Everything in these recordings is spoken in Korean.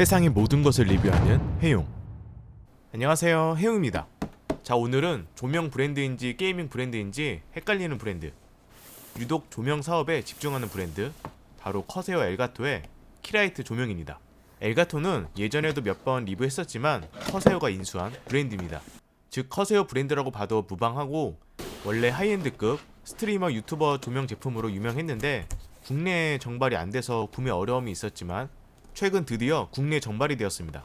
세상의 모든 것을 리뷰하는 해용. 안녕하세요, 해용입니다. 자, 오늘은 조명 브랜드인지 게이밍 브랜드인지 헷갈리는 브랜드. 유독 조명 사업에 집중하는 브랜드. 바로 커세어 엘가토의 키라이트 조명입니다. 엘가토는 예전에도 몇 번 리뷰했었지만 커세어가 인수한 브랜드입니다. 즉 커세어 브랜드라고 봐도 무방하고 원래 하이엔드급 스트리머 유튜버 조명 제품으로 유명했는데 국내 정발이 안 돼서 구매 어려움이 있었지만 최근 드디어 국내 정발이 되었습니다.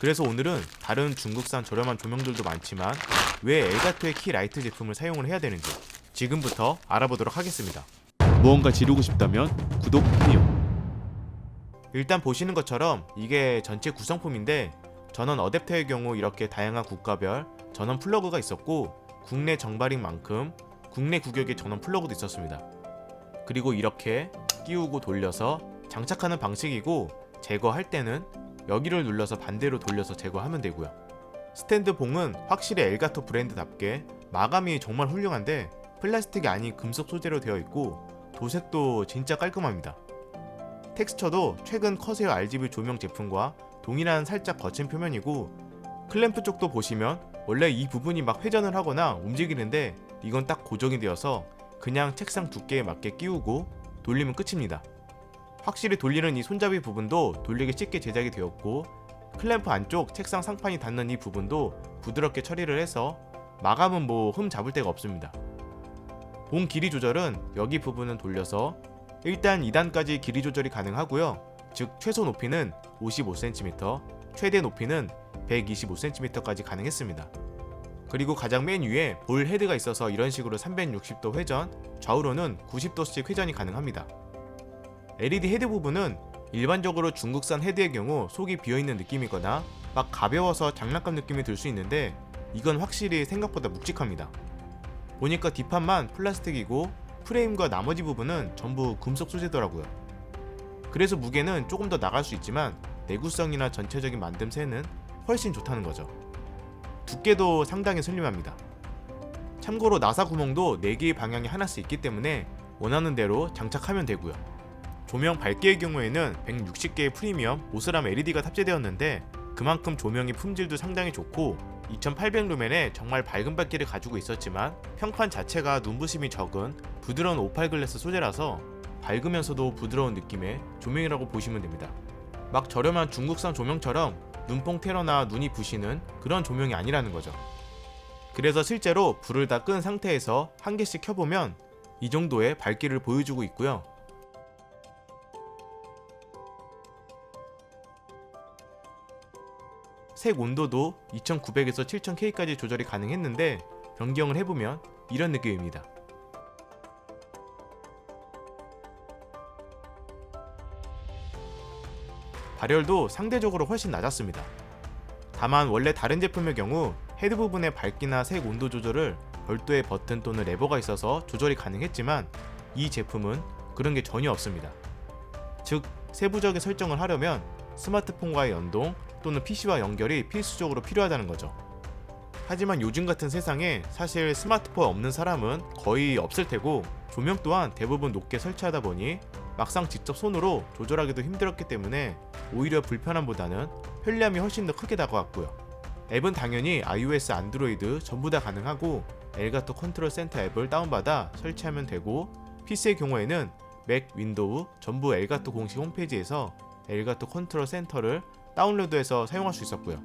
그래서 오늘은 다른 중국산 저렴한 조명들도 많지만 왜 엘가토의 키 라이트 제품을 사용을 해야 되는지 지금부터 알아보도록 하겠습니다. 무언가 지르고 싶다면 구독 해요. 일단 보시는 것처럼 이게 전체 구성품인데 전원 어댑터의 경우 이렇게 다양한 국가별 전원 플러그가 있었고 국내 정발인 만큼 국내 구격의 전원 플러그도 있었습니다. 그리고 이렇게 끼우고 돌려서 장착하는 방식이고 제거할 때는 여기를 눌러서 반대로 돌려서 제거하면 되고요. 스탠드 봉은 확실히 엘가토 브랜드답게 마감이 정말 훌륭한데 플라스틱이 아닌 금속 소재로 되어 있고 도색도 진짜 깔끔합니다. 텍스처도 최근 커세어 RGB 조명 제품과 동일한 살짝 거친 표면이고 클램프 쪽도 보시면 원래 이 부분이 막 회전을 하거나 움직이는데 이건 딱 고정이 되어서 그냥 책상 두께에 맞게 끼우고 돌리면 끝입니다. 확실히 돌리는 이 손잡이 부분도 돌리기 쉽게 제작이 되었고 클램프 안쪽 책상 상판이 닿는 이 부분도 부드럽게 처리를 해서 마감은 뭐 흠 잡을 데가 없습니다. 봉 길이 조절은 여기 부분은 돌려서 일단 2단까지 길이 조절이 가능하고요. 즉 최소 높이는 55cm, 최대 높이는 125cm까지 가능했습니다. 그리고 가장 맨 위에 볼 헤드가 있어서 이런 식으로 360도 회전, 좌우로는 90도씩 회전이 가능합니다. LED 헤드 부분은 일반적으로 중국산 헤드의 경우 속이 비어있는 느낌이거나 막 가벼워서 장난감 느낌이 들 수 있는데 이건 확실히 생각보다 묵직합니다. 보니까 뒷판만 플라스틱이고 프레임과 나머지 부분은 전부 금속 소재더라고요. 그래서 무게는 조금 더 나갈 수 있지만 내구성이나 전체적인 만듦새는 훨씬 좋다는 거죠. 두께도 상당히 슬림합니다. 참고로 나사 구멍도 4개의 방향이 하나씩 있기 때문에 원하는 대로 장착하면 되고요. 조명 밝기의 경우에는 160개의 프리미엄 오스람 LED가 탑재되었는데 그만큼 조명의 품질도 상당히 좋고 2800 루멘에 정말 밝은 밝기를 가지고 있었지만 평판 자체가 눈부심이 적은 부드러운 오팔 글래스 소재라서 밝으면서도 부드러운 느낌의 조명이라고 보시면 됩니다. 막 저렴한 중국산 조명처럼 눈뽕 테러나 눈이 부시는 그런 조명이 아니라는 거죠. 그래서 실제로 불을 다 끈 상태에서 한 개씩 켜보면 이 정도의 밝기를 보여주고 있고요. 색 온도도 2900에서 7000K까지 조절이 가능했는데 변경을 해보면 이런 느낌입니다. 발열도 상대적으로 훨씬 낮았습니다. 다만 원래 다른 제품의 경우 헤드 부분의 밝기나 색 온도 조절을 별도의 버튼 또는 레버가 있어서 조절이 가능했지만 이 제품은 그런 게 전혀 없습니다. 즉 세부적인 설정을 하려면 스마트폰과의 연동 또는 PC와 연결이 필수적으로 필요하다는 거죠. 하지만 요즘 같은 세상에 사실 스마트폰 없는 사람은 거의 없을 테고 조명 또한 대부분 높게 설치하다 보니 막상 직접 손으로 조절하기도 힘들었기 때문에 오히려 불편함보다는 편리함이 훨씬 더 크게 다가왔고요. 앱은 당연히 iOS, 안드로이드 전부 다 가능하고 엘가토 컨트롤 센터 앱을 다운받아 설치하면 되고 PC의 경우에는 맥, 윈도우 전부 엘가토 공식 홈페이지에서 엘가토 컨트롤 센터를 다운로드해서 사용할 수 있었고요.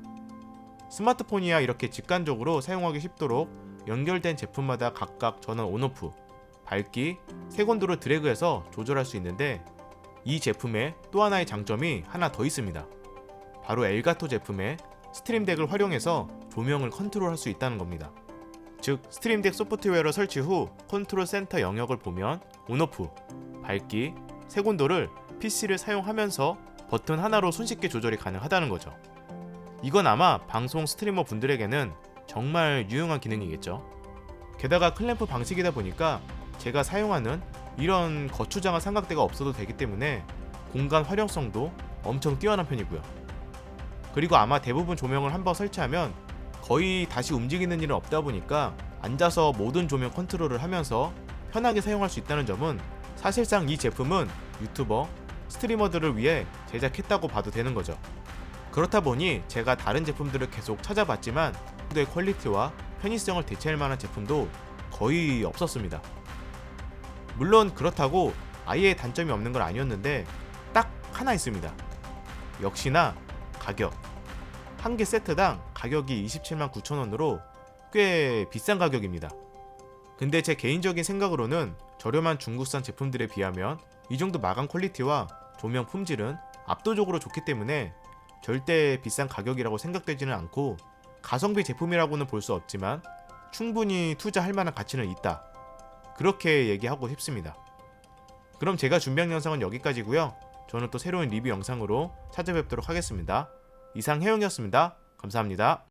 스마트폰이야 이렇게 직관적으로 사용하기 쉽도록 연결된 제품마다 각각 전원 온오프, 밝기, 색온도를 드래그해서 조절할 수 있는데 이 제품의 또 하나의 장점이 하나 더 있습니다. 바로 엘가토 제품의 스트림덱을 활용해서 조명을 컨트롤할 수 있다는 겁니다. 즉 스트림덱 소프트웨어를 설치 후 컨트롤 센터 영역을 보면 온오프, 밝기, 색온도를 PC를 사용하면서 버튼 하나로 손쉽게 조절이 가능하다는 거죠. 이건 아마 방송 스트리머 분들에게는 정말 유용한 기능이겠죠. 게다가 클램프 방식이다 보니까 제가 사용하는 이런 거추장한 삼각대가 없어도 되기 때문에 공간 활용성도 엄청 뛰어난 편이고요. 그리고 아마 대부분 조명을 한번 설치하면 거의 다시 움직이는 일은 없다 보니까 앉아서 모든 조명 컨트롤을 하면서 편하게 사용할 수 있다는 점은 사실상 이 제품은 유튜버, 스트리머들을 위해 제작했다고 봐도 되는 거죠. 그렇다 보니 제가 다른 제품들을 계속 찾아봤지만 의 퀄리티와 편의성을 대체할 만한 제품도 거의 없었습니다. 물론 그렇다고 아예 단점이 없는 건 아니었는데 딱 하나 있습니다. 역시나 가격. 한 개 세트당 가격이 27만 9천 원으로 꽤 비싼 가격입니다. 근데 제 개인적인 생각으로는 저렴한 중국산 제품들에 비하면 이 정도 마감 퀄리티와 조명 품질은 압도적으로 좋기 때문에 절대 비싼 가격이라고 생각되지는 않고 가성비 제품이라고는 볼 수 없지만 충분히 투자할 만한 가치는 있다. 그렇게 얘기하고 싶습니다. 그럼 제가 준비한 영상은 여기까지고요. 저는 또 새로운 리뷰 영상으로 찾아뵙도록 하겠습니다. 이상 해영이었습니다. 감사합니다.